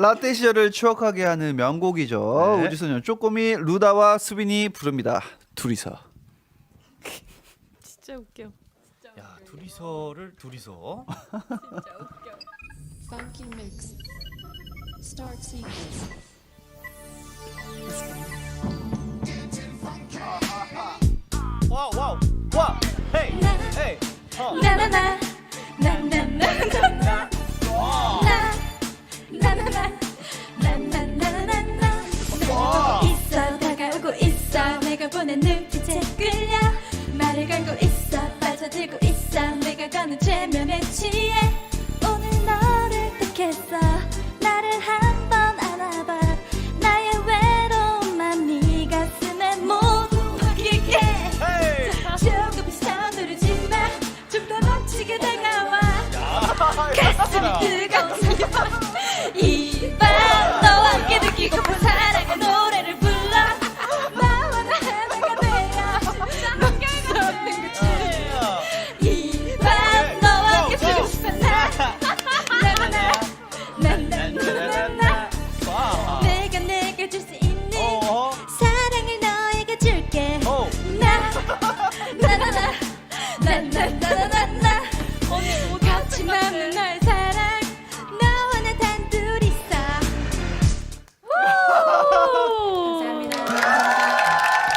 라떼 시절을 추억하게 하는 명곡이죠. 네. 우주소년 쪼꼬미 루다와 수빈이 부릅니다. 둘이서. 진짜 웃겨. 야 둘이서를 둘이서. 진짜 웃겨. Funky mix. Start sequence. 와와와 헤이 헤이 나나나 손에 눈빛에 끌려. 말을 걸고 있어 빠져들고 있어. 내가 가는 최면에 취해. 오늘 너를 택했어 나를 한번 안아봐. 나의 외로움만 네 가슴에 모두 박히게. 조금 서두르지 마좀더 멋지게 다가와. 가슴이 뜨거운 나 내가 내가 줄 수 있는 어어. 사랑을 너에게 줄게 어. 오. 나나나나나나